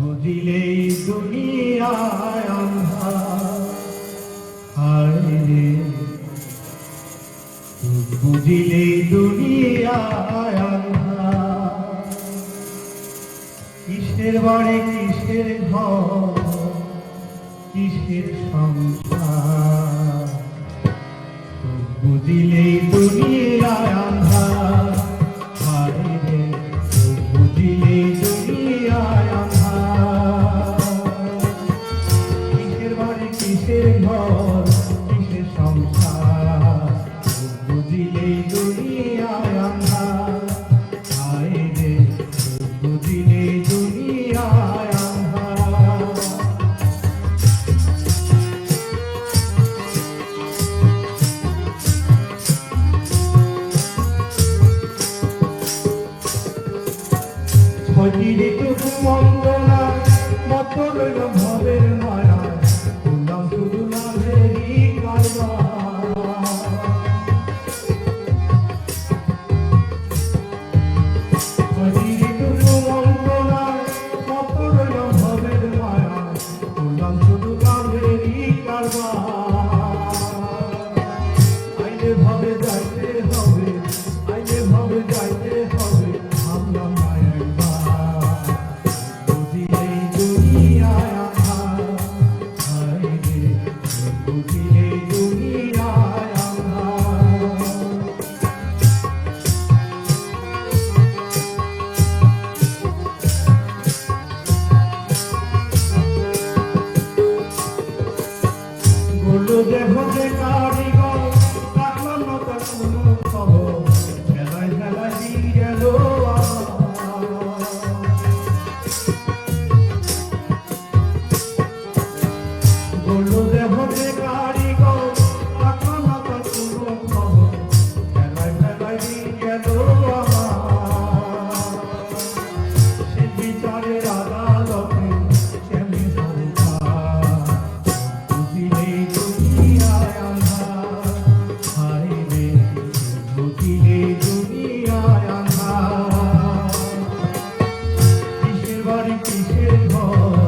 বুঝিলে দুনিয়ায় আন্ধার। রে। সুখ বুঝিলে দুনিয়ায় আন্ধার। কিসের বাড়ি কিসের ঘর কিসের সংসার। বুঝিলে দুনিয়ায় কিসের ঘর কিসের সংসার। বুঝিলে দুনিয়া ভাবে যাইতে Yeah, বাড়ি কিসের ঘর?